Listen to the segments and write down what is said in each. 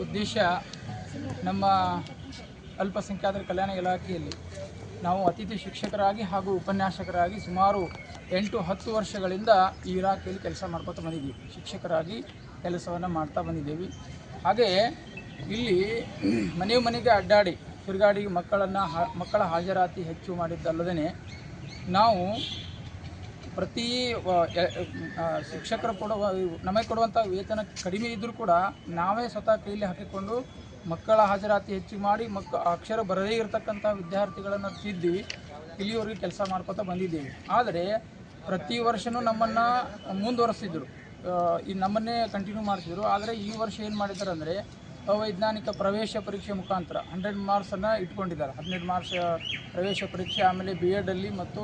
ಉದ್ದೇಶ ನಮ್ಮ ಅಲ್ಪಸಂಖ್ಯಾತರ ಕಲ್ಯಾಣ ಇಲಾಖೆಯಲ್ಲಿ ನಾವು ಅತಿಥಿ ಶಿಕ್ಷಕರಾಗಿ ಹಾಗೂ ಉಪನ್ಯಾಸಕರಾಗಿ ಸುಮಾರು ಎಂಟು ಹತ್ತು ವರ್ಷಗಳಿಂದ ಈ ಇಲಾಖೆಯಲ್ಲಿ ಕೆಲಸ ಮಾಡ್ಕೊತಾ ಬಂದಿದ್ದೀವಿ. ಶಿಕ್ಷಕರಾಗಿ ಕೆಲಸವನ್ನು ಮಾಡ್ತಾ ಬಂದಿದ್ದೀವಿ. ಹಾಗೆ ಇಲ್ಲಿ ಮನೆ ಮನೆಗೆ ಅಡ್ಡಾಡಿ ತಿರುಗಾಡಿ ಮಕ್ಕಳನ್ನು ಮಕ್ಕಳ ಹಾಜರಾತಿ ಹೆಚ್ಚು ಮಾಡಿದ್ದಲ್ಲದೇ ನಾವು ಪ್ರತಿ ಶಿಕ್ಷಕರು ಕೊಡುವ ನಮಗೆ ಕೊಡುವಂಥ ವೇತನ ಕಡಿಮೆ ಇದ್ದರೂ ಕೂಡ ನಾವೇ ಸ್ವತಃ ಕೈಲಿ ಹಾಕಿಕೊಂಡು ಮಕ್ಕಳ ಹಾಜರಾತಿ ಹೆಚ್ಚು ಮಾಡಿ ಮಕ್ಕ ಅಕ್ಷರ ಬರದೇ ಇರತಕ್ಕಂಥ ವಿದ್ಯಾರ್ಥಿಗಳನ್ನು ತಿದ್ದಿ ಇಲ್ಲಿವರೆಗೆ ಕೆಲಸ ಮಾಡ್ಕೊತಾ ಬಂದಿದ್ದೀವಿ. ಆದರೆ ಪ್ರತಿ ವರ್ಷವೂ ನಮ್ಮನ್ನು ಮುಂದುವರೆಸಿದ್ರು. ಈ ನಮ್ಮನ್ನೇ ಕಂಟಿನ್ಯೂ ಮಾಡ್ತಿದ್ರು. ಆದರೆ ಈ ವರ್ಷ ಏನು ಮಾಡಿದ್ದಾರೆ ಅಂದರೆ ಅವೈಜ್ಞಾನಿಕ ಪ್ರವೇಶ ಪರೀಕ್ಷೆ ಮುಖಾಂತರ ಹಂಡ್ರೆಡ್ ಮಾರ್ಕ್ಸನ್ನು ಇಟ್ಕೊಂಡಿದ್ದಾರೆ. ಹದಿನೆಂಟು ಮಾರ್ಕ್ಸ್ ಪ್ರವೇಶ ಪರೀಕ್ಷೆ, ಆಮೇಲೆ ಬಿ ಎಡಲ್ಲಿ ಮತ್ತು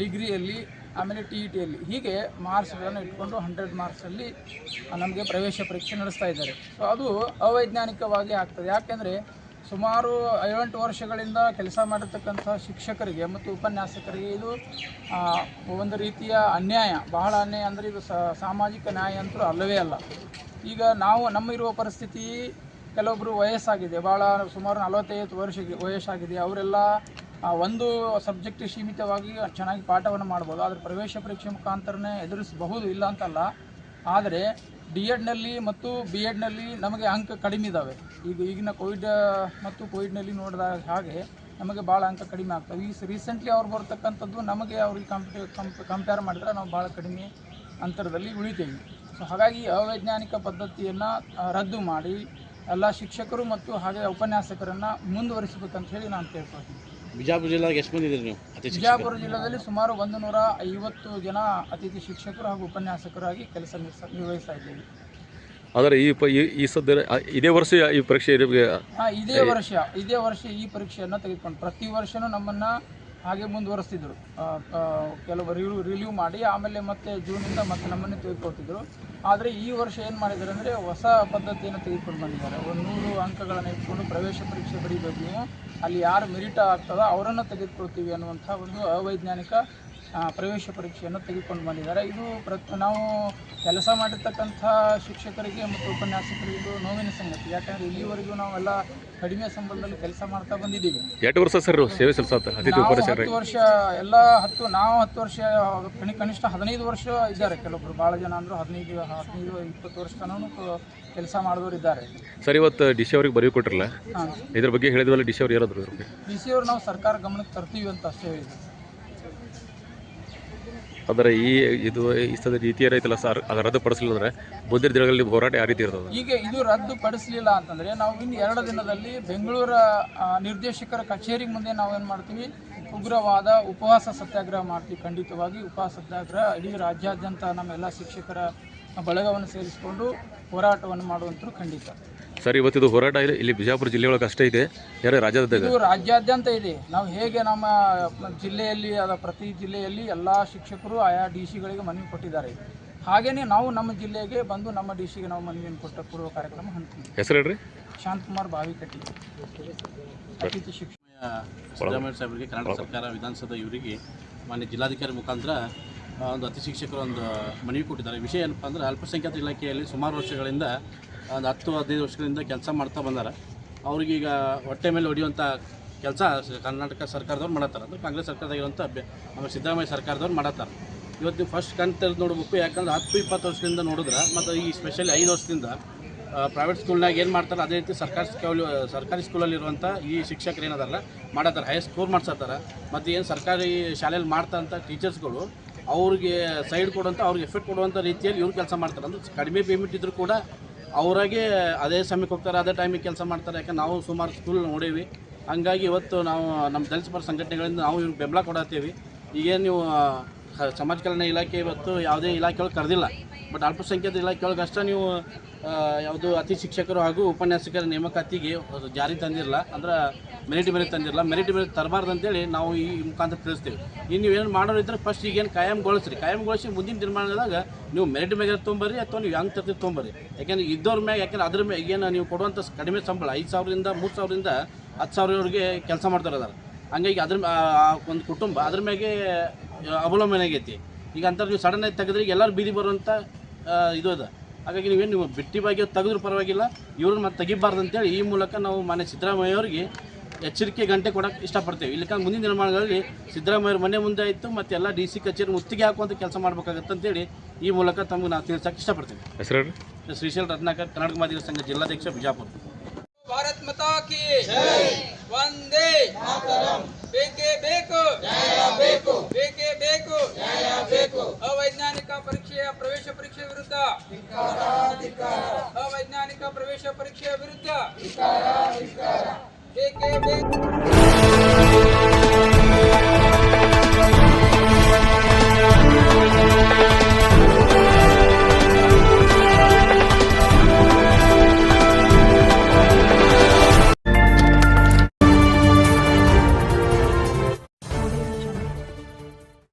ಡಿಗ್ರಿಯಲ್ಲಿ, ಆಮೇಲೆ ಟಿ ಇ ಟಿಯಲ್ಲಿ ಹೀಗೆ ಮಾರ್ಕ್ಸ್ಗಳನ್ನು ಇಟ್ಕೊಂಡು ಹಂಡ್ರೆಡ್ ಮಾರ್ಕ್ಸಲ್ಲಿ ನಮಗೆ ಪ್ರವೇಶ ಪರೀಕ್ಷೆ ನಡೆಸ್ತಾ ಇದ್ದಾರೆ. ಸೊ ಅದು ಅವೈಜ್ಞಾನಿಕವಾಗಿ ಆಗ್ತದೆ. ಯಾಕೆಂದರೆ ಸುಮಾರು ಐವತ್ತು ವರ್ಷಗಳಿಂದ ಕೆಲಸ ಮಾಡಿರ್ತಕ್ಕಂಥ ಶಿಕ್ಷಕರಿಗೆ ಮತ್ತು ಉಪನ್ಯಾಸಕರಿಗೆ ಇದು ಒಂದು ರೀತಿಯ ಅನ್ಯಾಯ. ಬಹಳ ಅನ್ಯಾಯ ಅಂದರೆ ಇದು ಸಾಮಾಜಿಕ ನ್ಯಾಯ ಅಂತೂ ಅಲ್ಲವೇ ಅಲ್ಲ. ಈಗ ನಾವು ನಮ್ಮ ಇರುವ ಪರಿಸ್ಥಿತಿ ಕೆಲವೊಬ್ಬರು ವಯಸ್ಸಾಗಿದೆ. ಭಾಳ ಸುಮಾರು ನಲವತ್ತೈದು ವರ್ಷ ವಯಸ್ಸಾಗಿದೆ. ಅವರೆಲ್ಲ ಒಂದು ಸಬ್ಜೆಕ್ಟ್ ಸೀಮಿತವಾಗಿ ಚೆನ್ನಾಗಿ ಪಾಠವನ್ನು ಮಾಡ್ಬೋದು, ಆದರೆ ಪ್ರವೇಶ ಪರೀಕ್ಷೆ ಮುಖಾಂತರನೇ ಎದುರಿಸಬಹುದು ಇಲ್ಲ ಅಂತಲ್ಲ. ಆದರೆ ಡಿ ಎಡ್ನಲ್ಲಿ ಮತ್ತು ಬಿ ಎಡ್ನಲ್ಲಿ ನಮಗೆ ಅಂಕ ಕಡಿಮೆ ಇದ್ದಾವೆ ಈಗ ಈಗಿನ ಕೋವಿಡ್ ಮತ್ತು ಕೋವಿಡ್ನಲ್ಲಿ ನೋಡಿದ ಹಾಗೆ ನಮಗೆ ಭಾಳ ಅಂಕ ಕಡಿಮೆ ಆಗ್ತವೆ. ಈ ರೀಸೆಂಟ್ಲಿ ಅವ್ರು ಬರ್ತಕ್ಕಂಥದ್ದು ನಮಗೆ ಅವ್ರಿಗೆ ಕಂಪೇ, ಕಂಪೇರ್ ಮಾಡಿದ್ರೆ ನಾವು ಭಾಳ ಕಡಿಮೆ ಅಂತರದಲ್ಲಿ ಉಳಿತೇವೆ. ಸೊ ಹಾಗಾಗಿ ಅವೈಜ್ಞಾನಿಕ ಪದ್ಧತಿಯನ್ನು ರದ್ದು ಮಾಡಿ ಎಲ್ಲ ಶಿಕ್ಷಕರು ಮತ್ತು ಹಾಗೆ ಉಪನ್ಯಾಸಕರನ್ನು ಮುಂದುವರಿಸಬೇಕಂತ ಹೇಳಿ ನಾನು ಕೇಳ್ಕೊಳ್ತೀನಿ. ಬಿಜಾಪುರ ಜಿಲ್ಲೆಗೆ ಎಷ್ಟು ಬಂದಿದ್ದೀರಿ ನೀವು ಅತಿಥಿ ಬಿಜಾಪುರ ಜಿಲ್ಲೆಯಲ್ಲಿ ಸುಮಾರು ಒಂದು ನೂರ ಐವತ್ತು ಜನ ಅತಿಥಿ ಶಿಕ್ಷಕರು ಹಾಗೂ ಉಪನ್ಯಾಸಕರಾಗಿ ಕೆಲಸ ನಿರ್ವಹಿಸ್ತಾ ಇದ್ದೀವಿ. ಆದರೆ ಈ ಪ ಈ- ಈ ಸದ್ಯ ಇದೇ ವರ್ಷ ಈ ಪರೀಕ್ಷೆ ಹಾ, ಇದೇ ವರ್ಷ ಇದೇ ವರ್ಷ ಈ ಪರೀಕ್ಷೆಯನ್ನು ತೆಗೆದುಕೊಂಡು ಪ್ರತಿ ವರ್ಷನೂ ನಮ್ಮನ್ನು ಹಾಗೆ ಮುಂದುವರಿಸ್ತಿದ್ರು. ಕೆಲವು ರಿವ್ಯೂ ರಿಲೀವ್ ಮಾಡಿ ಆಮೇಲೆ ಮತ್ತೆ ಜೂನಿಂದ ಮತ್ತೆ ನಮ್ಮನ್ನು ತೆಗೆದುಕೊಳ್ತಿದ್ರು. ಆದರೆ ಈ ವರ್ಷ ಏನು ಮಾಡಿದ್ದಾರೆ ಅಂದರೆ ಹೊಸ ಪದ್ಧತಿಯನ್ನು ತೆಗೆದುಕೊಂಡು ಬಂದಿದ್ದಾರೆ. ಒಂದು ನೂರು ಅಂಕಗಳನ್ನು ಇಟ್ಕೊಂಡು ಪ್ರವೇಶ ಪರೀಕ್ಷೆ ಬರೀಬೇಕು. ನೀವು ಅಲ್ಲಿ ಯಾರು ಮೆರಿಟ್ ಆಗ್ತದೋ ಅವರನ್ನು ತೆಗೆದುಕೊಳ್ತೀವಿ ಅನ್ನುವಂಥ ಒಂದು ಅವೈಜ್ಞಾನಿಕ ಪ್ರವೇಶ ಪರೀಕ್ಷೆಯನ್ನು ತೆಗೆದುಕೊಂಡು ಬಂದಿದ್ದಾರೆ. ಇದು ಪ್ರ ನಾವು ಕೆಲಸ ಮಾಡಿರ್ತಕ್ಕಂಥ ಶಿಕ್ಷಕರಿಗೆ ಮತ್ತು ಉಪನ್ಯಾಸಕರಿಗೆ ಇದು ನೋವಿನ ಸಂಗತಿ. ಯಾಕಂದರೆ ಇಲ್ಲಿವರೆಗೂ ನಾವೆಲ್ಲ ಕಡಿಮೆ ಸಂಬಳದಲ್ಲಿ ಕೆಲಸ ಮಾಡ್ತಾ ಬಂದಿದ್ದೀವಿ. ಎರಡು ವರ್ಷ ಸರ್ ಸೇವೆ ಹತ್ತು ವರ್ಷ ಎಲ್ಲ ಹತ್ತು ನಾವು ಹತ್ತು ವರ್ಷ ಕಣಿ ಕನಿಷ್ಠ ಹದಿನೈದು ವರ್ಷ ಇದ್ದಾರೆ. ಕೆಲವೊಬ್ಬರು ಭಾಳ ಜನ ಅಂದರು ಹದಿನೈದು ಹದಿನೈದು ಇಪ್ಪತ್ತು ವರ್ಷ ತನಕ ಕೆಲಸ ಮಾಡಿದವರು ಇದ್ದಾರೆ. ಸರ್ ಇವತ್ತು ಡಿ ಸಿ ಅವ್ರಿಗೆ ಬರೀ ಕೊಟ್ಟಿರಲ್ಲ ಇದ್ರ ಬಗ್ಗೆ ಹೇಳಿದ್ವಲ್ಲ ಡಿ ಸಿ ಅವ್ರು ಯಾರಾದ್ರು ಇದ್ರ ಡಿ ಸಿ ಅವರು ನಾವು ಸರ್ಕಾರ ಗಮನಕ್ಕೆ ತರ್ತೀವಿ ಅಂತ ಅಷ್ಟೇ ಹೇಳಿದ್ರು ಆದರೆ ಈ ಇದು ಈ ಸದ ರೀತಿ ಏನೈತಲ್ಲ ಸರ್ ಅದು ರದ್ದುಪಡಿಸಲಿಲ್ಲ ಅಂದರೆ ಮುಂದಿನ ದಿನಗಳಲ್ಲಿ ಹೋರಾಟ ಯಾವ ರೀತಿ ಇರ್ತದೆ? ಈಗ ಇದು ರದ್ದು ಪಡಿಸಲಿಲ್ಲ ಅಂತಂದರೆ ನಾವು ಇನ್ನು ಎರಡು ದಿನದಲ್ಲಿ ಬೆಂಗಳೂರ ನಿರ್ದೇಶಕರ ಕಚೇರಿ ಮುಂದೆ ನಾವೇನು ಮಾಡ್ತೀವಿ? ಉಗ್ರವಾದ ಉಪವಾಸ ಸತ್ಯಾಗ್ರಹ ಮಾಡ್ತೀವಿ ಖಂಡಿತವಾಗಿ. ಉಪವಾಸ ಸತ್ಯಾಗ್ರಹ ಇಡೀ ರಾಜ್ಯಾದ್ಯಂತ ನಮ್ಮೆಲ್ಲ ಶಿಕ್ಷಕರ ಬಳಗವನ್ನು ಸೇರಿಸಿಕೊಂಡು ಹೋರಾಟವನ್ನು ಮಾಡುವಂಥದ್ದು ಖಂಡಿತ. ಸರ್ ಇವತ್ತಿದು ಹೋರಾಟ ಇದೆ. ಇಲ್ಲಿ ಬಿಜಾಪುರ ಜಿಲ್ಲೆಯೊಳಗೆ ಅಷ್ಟೇ ಇದೆ. ಯಾರು ರಾಜ್ಯದಾಗ ಇದು ರಾಜ್ಯಾದ್ಯಂತ ಇದೆ. ನಾವು ಹೇಗೆ ನಮ್ಮ ಜಿಲ್ಲೆಯಲ್ಲಿ ಅದ ಪ್ರತಿ ಜಿಲ್ಲೆಯಲ್ಲಿ ಎಲ್ಲ ಶಿಕ್ಷಕರು ಆಯಾ ಡಿ ಸಿಗಳಿಗೆ ಮನವಿ ಕೊಟ್ಟಿದ್ದಾರೆ. ಹಾಗೆಯೇ ನಾವು ನಮ್ಮ ಜಿಲ್ಲೆಗೆ ಬಂದು ನಮ್ಮ ಡಿ ಸಿಗೆ ನಾವು ಮನವಿಯನ್ನು ಕೊಟ್ಟ ಕೊಡುವ ಕಾರ್ಯಕ್ರಮ ಹಮ್ಮಿಕೊಂಡಿದ್ದೀವಿ ಹೆಸರು ಹೇಳ್ರಿ. ಶಾಂತಕುಮಾರ್ ಬಾವಿಕಟ್ಟಿ. ಅತಿಥಿ ಶಿಕ್ಷಣ ಸಿದ್ದರಾಮಯ್ಯ ಸಾಹೇಬರಿಗೆ ಕರ್ನಾಟಕ ಸರ್ಕಾರ ವಿಧಾನಸಭೆ ಇವರಿಗೆ ಮಾನ್ಯ ಜಿಲ್ಲಾಧಿಕಾರಿ ಮುಖಾಂತರ ಒಂದು ಅತಿ ಶಿಕ್ಷಕರು ಒಂದು ಮನವಿ ಕೊಟ್ಟಿದ್ದಾರೆ. ವಿಷಯ ಏನಪ್ಪ ಅಂದ್ರೆ ಅಲ್ಪಸಂಖ್ಯಾತ ಇಲಾಖೆಯಲ್ಲಿ ಸುಮಾರು ವರ್ಷಗಳಿಂದ ಒಂದು ಹತ್ತು ಹದಿನೈದು ವರ್ಷಗಳಿಂದ ಕೆಲಸ ಮಾಡ್ತಾ ಬಂದಾರೆ. ಅವ್ರಿಗೀಗ ಹೊಟ್ಟೆ ಮೇಲೆ ಹೊಡೆಯುವಂಥ ಕೆಲಸ ಕರ್ನಾಟಕ ಸರ್ಕಾರದವ್ರು ಮಾಡತ್ತಾರೆ. ಅಂದ್ರೆ ಕಾಂಗ್ರೆಸ್ ಸರ್ಕಾರದಾಗಿರುವಂಥ ಅಭ್ಯ ನಮ್ಮ ಸಿದ್ದರಾಮಯ್ಯ ಸರ್ಕಾರದವ್ರು ಮಾಡತ್ತಾರೆ. ಇವತ್ತು ನೀವು ಫಸ್ಟ್ ಕಣ್ ತೆರೆದು ನೋಡ್ಬೇಕು. ಯಾಕಂದ್ರೆ ಹತ್ತು, ಇಪ್ಪತ್ತು ವರ್ಷದಿಂದ ನೋಡಿದ್ರೆ ಮತ್ತು ಈ ಸ್ಪೆಷಲಿ ಐದು ವರ್ಷದಿಂದ ಪ್ರೈವೇಟ್ ಸ್ಕೂಲ್ನಾಗ ಏನು ಮಾಡ್ತಾರೆ? ಅದೇ ರೀತಿ ಸರ್ಕಾರಿ ಸ್ಕೂಲ್, ಸರ್ಕಾರಿ ಸ್ಕೂಲಲ್ಲಿರುವಂಥ ಈ ಶಿಕ್ಷಕರು ಏನದಾರಲ್ಲ, ಮಾಡತ್ತಾರ. ಹೈ ಸ್ಕೋರ್ ಮಾಡ್ಸತ್ತಾರ. ಮತ್ತು ಏನು ಸರ್ಕಾರಿ ಶಾಲೆಯಲ್ಲಿ ಮಾಡ್ತಾರಂಥ ಟೀಚರ್ಸ್ಗಳು ಅವ್ರಿಗೆ ಸೈಡ್ ಕೊಡುವಂಥ ಅವ್ರಿಗೆ ಎಫೆಕ್ಟ್ ಕೊಡುವಂಥ ರೀತಿಯಲ್ಲಿ ಇವ್ರು ಕೆಲಸ ಮಾಡ್ತಾರೆ. ಅಂದ್ರೆ ಕಡಿಮೆ ಪೇಮೆಂಟ್ ಇದ್ದರೂ ಕೂಡ ಅವರಾಗೆ ಅದೇ ಸಮಯಕ್ಕೆ ಹೋಗ್ತಾರೆ, ಅದೇ ಟೈಮಿಗೆ ಕೆಲಸ ಮಾಡ್ತಾರೆ. ಯಾಕಂದ್ರೆ ನಾವು ಸುಮಾರು ಸ್ಕೂಲ್ ನೋಡೀವಿ. ಹಂಗಾಗಿ ಇವತ್ತು ನಾವು ನಮ್ಮ ದಲಿತ ಸಂಘಟನೆಗಳಿಂದ ನಾವು ಇವ್ರಿಗೆ ಬೆಂಬಲ ಕೊಡತ್ತೀವಿ. ಈಗೇನು ನೀವು ಸಮಾಜ ಕಲ್ಯಾಣ ಇಲಾಖೆ ಇವತ್ತು ಯಾವುದೇ ಇಲಾಖೆಯೊಳಗೆ ಕರೆದಿಲ್ಲ. ಬಟ್ ಅಲ್ಪಸಂಖ್ಯಾತ ಇಲಾಖೆಯೊಳಗೆ ಅಷ್ಟೇ ನೀವು ಯಾವುದು ಅತಿ ಶಿಕ್ಷಕರು ಹಾಗೂ ಉಪನ್ಯಾಸಕರ ನೇಮಕಾತಿಗೆ ಜಾರಿ ತಂದಿರಲ್ಲ, ಅಂದ್ರೆ ಮೆರಿಟ್ ಮೇಲೆ ತಂದಿರಲ್ಲ. ಮೆರಿಟ್ ಮೇಲೆ ತರಬಾರ್ದು ಅಂತೇಳಿ ನಾವು ಈ ಮುಖಾಂತರ ತಿಳಿಸ್ತೇವೆ. ಇನ್ನು ನೀವೇನು ಮಾಡೋರು ಇದ್ರೆ ಫಸ್ಟ್ ಈಗೇನು ಕಾಯಂಗೊಳಿಸ್ರಿ. ಕಾಯಂಗೊಳಿಸಿ ಮುಂದಿನ ನಿರ್ಮಾಣದಾಗ ನೀವು ಮೆರಿಟ್ ಮೇಲೆ ತೊಗೊಂಬರ್ರಿ ಅಥವಾ ನೀವು ಹೆಂಗೆ ತರ್ತೀವಿ ತೊಗೊಂಬರ್ರಿ. ಯಾಕೆಂದ್ರೆ ಇದ್ದವ್ರ ಮ್ಯಾಗ, ಯಾಕೆಂದ್ರೆ ಅದ್ರ ಮ್ಯಾಗ ಏನು ನೀವು ಕೊಡುವಂಥ ಕಡಿಮೆ ಸಂಬಳ, ಐದು ಸಾವಿರದಿಂದ, ಮೂರು ಸಾವಿರದಿಂದ ಹತ್ತು ಸಾವಿರವರೆಗೆ ಕೆಲಸ ಮಾಡ್ತಾರೆ ಅದಾರ. ಹಂಗಾಗಿ ಅದ್ರ ಒಂದು ಕುಟುಂಬ ಅದ್ರ ಮ್ಯಾಗೆ ಅವಲಂಬನೆ ಆಗೈತಿ. ಈಗ ಅಂತ ನೀವು ಸಡನ್ ಆಗಿ ತೆಗೆದ್ರೆ ಎಲ್ಲರೂ ಬೀದಿ ಬರುವಂಥ ಇದು ಅದ. ಹಾಗಾಗಿ ನೀವೇನು ನೀವು ಬಿಟ್ಟಿ ಬಾಗಿ ತೆಗೆದ್ರೂ ಪರವಾಗಿಲ್ಲ ಇವ್ರನ್ನ ಮತ್ತೆ ತೆಗಿಬಾರ್ದು ಅಂತೇಳಿ ಈ ಮೂಲಕ ನಾವು ಮನೆ ಸಿದ್ದರಾಮಯ್ಯ ಅವರಿಗೆ ಎಚ್ಚರಿಕೆ ಗಂಟೆ ಕೊಡೋಕೆ ಇಷ್ಟಪಡ್ತೇವೆ. ಇಲ್ಲಿ ಮುಂದಿನ ನಿರ್ಮಾಣಗಳಲ್ಲಿ ಸಿದ್ದರಾಮಯ್ಯ ಮನೆ ಮುಂದೆ ಆಯಿತು ಮತ್ತು ಎಲ್ಲ ಡಿ ಸಿ ಕಚೇರಿ ಮುತ್ತಿಗೆ ಹಾಕುವಂಥ ಕೆಲಸ ಮಾಡಬೇಕಾಗತ್ತೆ ಅಂತೇಳಿ ಈ ಮೂಲಕ ತಮಗೆ ನಾವು ತಿಳಿಸೋಕೆ ಇಷ್ಟಪಡ್ತೇವೆ. ಹೆಸರು ಶ್ರೀಶೈಲ್ ರತ್ನಾಕರ್ ಕರ್ನಾಟಕ ಮಾದಿಗ ಸಂಘ ಜಿಲ್ಲಾಧ್ಯಕ್ಷ ಬಿಜಾಪುರ. ಭಾರತ್ ಮಾತಾ ಕಿ ವಂದೇ ಬೇಕೇ ಬೇಕು. ಬೇಕು ಬೇಕೇ ಬೇಕು. ಬೇಕು ಅವೈಜ್ಞಾನಿಕ ಪರೀಕ್ಷೆಯ ಪ್ರವೇಶ ಪರೀಕ್ಷೆ ವಿರುದ್ಧ. ಅವೈಜ್ಞಾನಿಕ ಪ್ರವೇಶ ಪರೀಕ್ಷೆಯ ವಿರುದ್ಧ. ಬೇಕೇ ಬೇಕು.